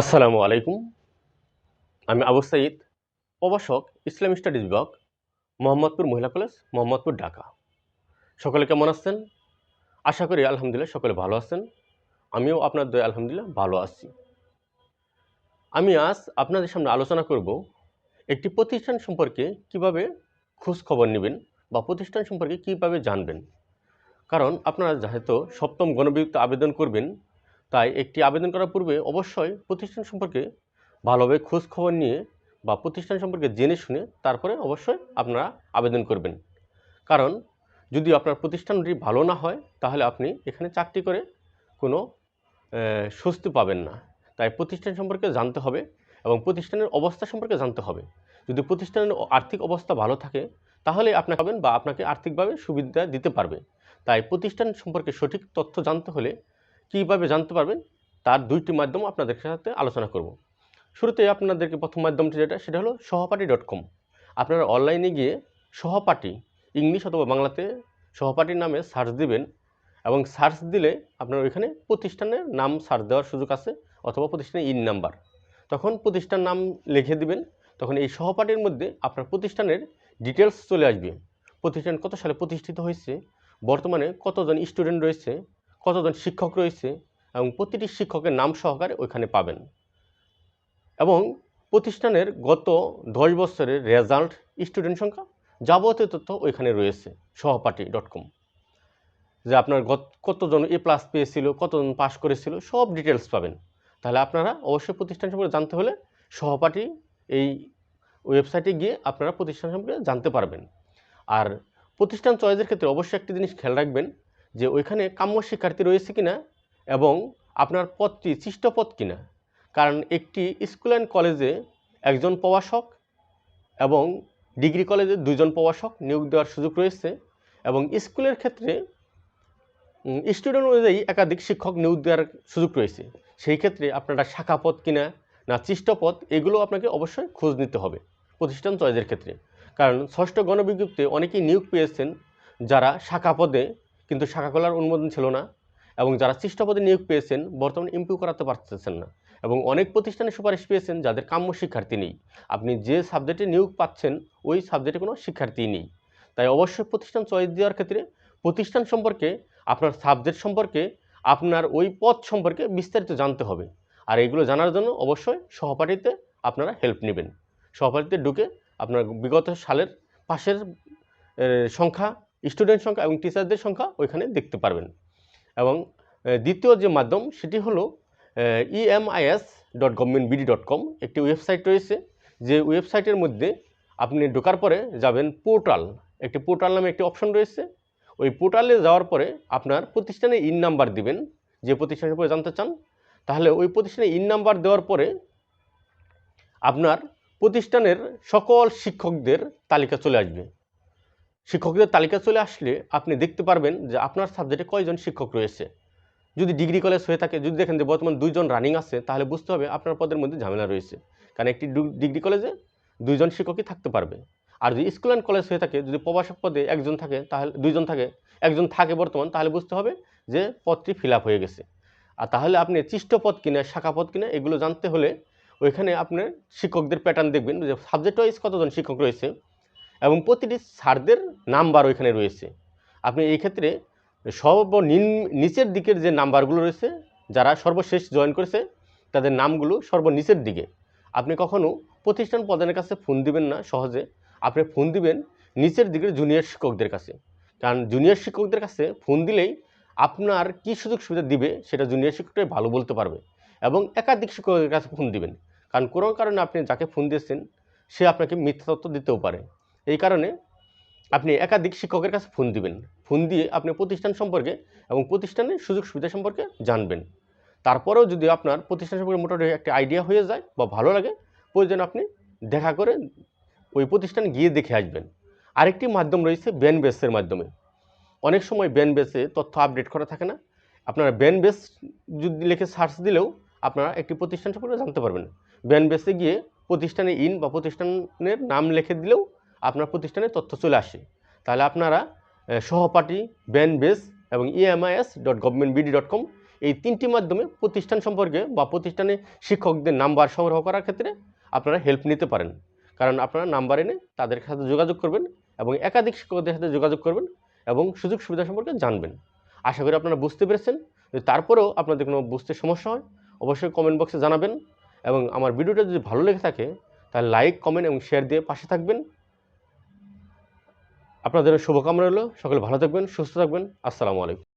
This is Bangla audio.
আসসালামু আলাইকুম। আমি আবু সাইদ, প্রভাষক ইসলাম স্টাডিজ বিভাগ, মোহাম্মদপুর মহিলা কলেজ, মোহাম্মদপুর ঢাকা। সকলে কেমন আছেন? আশা করি আলহামদুলিল্লাহ সকলে ভালো আছেন। আমিও আপনার দয় আলহামদুলিল্লাহ ভালো আছি। আমি আজ আপনাদের সামনে আলোচনা করব একটি প্রতিষ্ঠান সম্পর্কে কীভাবে খোঁজ খবর নেবেন বা প্রতিষ্ঠান সম্পর্কে কীভাবে জানবেন। কারণ আপনারা যেহেতু সপ্তম গণবিযুক্ত আবেদন করবেন তাই একটি আবেদন করার পূর্বে অবশ্যই প্রতিষ্ঠান সম্পর্কে ভালোভাবে খোঁজ খবর নিয়ে বা প্রতিষ্ঠান সম্পর্কে জেনে শুনে তারপরে অবশ্যই আপনারা আবেদন করবেন। কারণ যদি আপনার প্রতিষ্ঠানটি ভালো না হয়, তাহলে আপনি এখানে চাকরি করে কোনো স্বস্তি পাবেন না। তাই প্রতিষ্ঠান সম্পর্কে জানতে হবে এবং প্রতিষ্ঠানের অবস্থা সম্পর্কে জানতে হবে। যদি প্রতিষ্ঠানের আর্থিক অবস্থা ভালো থাকে, তাহলে আপনাকে পাবেন বা আপনাকে আর্থিকভাবে সুবিধা দিতে পারবে। তাই প্রতিষ্ঠান সম্পর্কে সঠিক তথ্য জানতে হলে কীভাবে জানতে পারবেন? তার দুইটি মাধ্যম আপনাদের সাথে আলোচনা করব। শুরুতে আপনাদেরকে প্রথম মাধ্যমটি যেটা, সেটা হলো সহপাঠী ডট কম। আপনারা অনলাইনে গিয়ে সহপাঠী, ইংলিশ অথবা বাংলাতে সহপাঠীর নামে সার্চ দিবেন এবং সার্চ দিলে আপনার ওইখানে প্রতিষ্ঠানের নাম সার্চ দেওয়ার সুযোগ আছে অথবা প্রতিষ্ঠানের ইন নাম্বার। তখন প্রতিষ্ঠান নাম লিখে দিবেন, তখন এই সহপাঠীর মধ্যে আপনার প্রতিষ্ঠানের ডিটেলস চলে আসবে। প্রতিষ্ঠান কত সালে প্রতিষ্ঠিত হয়েছে, বর্তমানে কতজন স্টুডেন্ট রয়েছে কতজন শিক্ষক রয়েছে এবং প্রতিটি শিক্ষকের নাম সহকারে ওইখানে পাবেন। এবং প্রতিষ্ঠানের গত দশ বছরের রেজাল্ট, স্টুডেন্ট সংখ্যা, যাবতীয় তথ্য ওইখানে রয়েছে, সহপাঠী ডট কম। যে আপনার কতজন এ প্লাস পেয়েছিল, কতজন পাস করেছিল, সব ডিটেলস পাবেন। তাহলে আপনারা অবশ্যই প্রতিষ্ঠান সম্পর্কে জানতে হলে সহপাঠী এই ওয়েবসাইটে গিয়ে আপনারা প্রতিষ্ঠান সম্পর্কে জানতে পারবেন। আর প্রতিষ্ঠান চয়েসের ক্ষেত্রে অবশ্যই একটি জিনিস খেয়াল রাখবেন যে ওইখানে কাম্য শিক্ষার্থী রয়েছে কিনা এবং আপনার পদটি পদ কিনা। কারণ একটি স্কুল অ্যান্ড কলেজে একজন প্রবাসক এবং ডিগ্রি কলেজে দুইজন প্রবাসক নিয়োগ দেওয়ার সুযোগ রয়েছে এবং স্কুলের ক্ষেত্রে স্টুডেন্ট অনুযায়ী একাধিক শিক্ষক নিয়োগ দেওয়ার সুযোগ রয়েছে। সেই ক্ষেত্রে আপনারা শাখা পদ কিনা না পদ এগুলো আপনাকে অবশ্যই খোঁজ নিতে হবে প্রতিষ্ঠান চয়েসের ক্ষেত্রে। কারণ ষষ্ঠ গণবিজ্ঞপ্তিতে অনেকেই নিয়োগ পেয়েছেন যারা শাখা পদে কিন্তু শাখা খোলার অনুমোদন ছিল না এবং যারা সৃষ্ট পদে নিয়োগ পেয়েছেন বর্তমানে ইমপিউ করাতে পারতেছেন না এবং অনেক প্রতিষ্ঠানে সুপারিশ পেয়েছেন যাদের কাম্য শিক্ষার্থী নেই। আপনি যে সাবজেক্টে নিয়োগ পাচ্ছেন, ওই সাবজেক্টে কোনো শিক্ষার্থী নেই। তাই অবশ্যই প্রতিষ্ঠান চয়েস দেওয়ার ক্ষেত্রে প্রতিষ্ঠান সম্পর্কে, আপনার সাবজেক্ট সম্পর্কে, আপনার ওই পদ সম্পর্কে বিস্তারিত জানতে হবে। আর এগুলো জানার জন্য অবশ্যই সহপাঠীতে আপনারা হেল্প নেবেন। সহপাঠীতে ঢুকে আপনার বিগত সালের পাশের সংখ্যা স্টুডেন্ট সংখ্যা এবং টিচারদের সংখ্যা ওইখানে দেখতে পারবেন। এবং দ্বিতীয় যে মাধ্যম সেটি হলো EMIS dot government BD dot com একটি ওয়েবসাইট রয়েছে, যে ওয়েবসাইটের মধ্যে আপনি ঢোকার পরে যাবেন পোর্টাল একটি পোর্টাল নামে একটি অপশন রয়েছে। ওই পোর্টালে যাওয়ার পরে আপনার প্রতিষ্ঠানে ইন নাম্বার দিবেন, যে প্রতিষ্ঠানের উপরে জানতে চান, তাহলে ওই প্রতিষ্ঠানে ইন নাম্বার দেওয়ার পরে আপনার প্রতিষ্ঠানের সকল শিক্ষকদের তালিকা চলে আসবে। শিক্ষকদের তালিকা চলে আসলে আপনি দেখতে পারবেন যে আপনার সাবজেক্টে কয়জন শিক্ষক রয়েছে। যদি ডিগ্রি কলেজ হয়ে থাকে, যদি দেখেন যে বর্তমান দুইজন রানিং আছে, তাহলে বুঝতে হবে আপনার পদের মধ্যে ঝামেলা রয়েছে। কারণ একটি ডিগ্রি কলেজে দুইজন শিক্ষকই থাকতে পারবে। আর যদি স্কুল অ্যান্ড কলেজ হয়ে থাকে, যদি প্রভাষক পদে একজন থাকে, তাহলে দুইজন থাকে, একজন থাকে বর্তমান, তাহলে বুঝতে হবে যে পদটি ফিল হয়ে গেছে। আর তাহলে আপনি চিষ্ট পদ কিনা শাখা পদ কিনা, এগুলো জানতে হলে ওইখানে আপনার শিক্ষকদের প্যাটার্ন দেখবেন যে সাবজেক্ট ওয়াইজ কতজন শিক্ষক রয়েছে এবং প্রতিটি স্যারদের নাম্বার ওইখানে রয়েছে। আপনি এই ক্ষেত্রে সর্বনিম্ন নিচের দিকের যে নাম্বারগুলো রয়েছে, যারা সর্বশেষ জয়েন করেছে, তাদের নামগুলো সর্বনিচের দিকে। আপনি কখনও প্রতিষ্ঠান প্রধানের কাছে ফোন দিবেন না সহজে। আপনি ফোন দিবেন নিচের দিকের জুনিয়র শিক্ষকদের কাছে। কারণ জুনিয়র শিক্ষকদের কাছে ফোন দিলেই আপনার কী সুযোগ সুবিধা দিবে সেটা জুনিয়র শিক্ষকটাই ভালো বলতে পারবে এবং একাধিক শিক্ষকের কাছে ফোন দিবেন। কারণ কোনো কারণে আপনি যাকে ফোন দিয়েছেন, সে আপনাকে মিথ্যা তথ্য দিতেও পারে। এই কারণে আপনি একাধিক শিক্ষকের কাছে ফোন দিবেন। ফোন দিয়ে আপনি প্রতিষ্ঠান সম্পর্কে এবং প্রতিষ্ঠানের সুযোগ সুবিধা সম্পর্কে জানবেন। তারপরেও যদি আপনার প্রতিষ্ঠান সম্পর্কে মোটামুটি একটা আইডিয়া হয়ে যায় বা ভালো লাগে, প্রয়োজন আপনি দেখা করে ওই প্রতিষ্ঠানে গিয়ে দেখে আসবেন। আরেকটি মাধ্যম রয়েছে ব্যান বেসের মাধ্যমে। অনেক সময় ব্যান বেসে তথ্য আপডেট করা থাকে না। আপনারা ব্যান বেস যদি লিখে সার্চ দিলেও আপনারা একটি প্রতিষ্ঠান সম্পর্কে জানতে পারবেন। ব্যান বেসে গিয়ে প্রতিষ্ঠানে ইন বা প্রতিষ্ঠানের নাম লিখে দিলেও আপনার প্রতিষ্ঠানের তথ্য চলে আসে। তাহলে আপনারা সহপাঠী বেস এবং EMIS dot government BD dot com এই তিনটি মাধ্যমে প্রতিষ্ঠান সম্পর্কে বা প্রতিষ্ঠানে শিক্ষকদের নাম্বার সংগ্রহ করার ক্ষেত্রে আপনারা হেল্প নিতে পারেন। কারণ আপনারা নাম্বার এনে তাদের সাথে যোগাযোগ করবেন এবং একাধিক শিক্ষকদের সাথে যোগাযোগ করবেন এবং সুযোগ সুবিধা সম্পর্কে জানবেন। আশা করি আপনারা বুঝতে পেরেছেন। তারপরেও আপনাদের কোনো বুঝতে সমস্যা হয়, অবশ্যই কমেন্ট বক্সে জানাবেন এবং আমার ভিডিওটা যদি ভালো লেগে থাকে, তাহলে লাইক কমেন্ট এবং শেয়ার দিয়ে পাশে থাকবেন। আপনাদের শুভকামনা রইল। সকলে ভালো থাকবেন সুস্থ থাকবেন। আসসালামু আলাইকুম।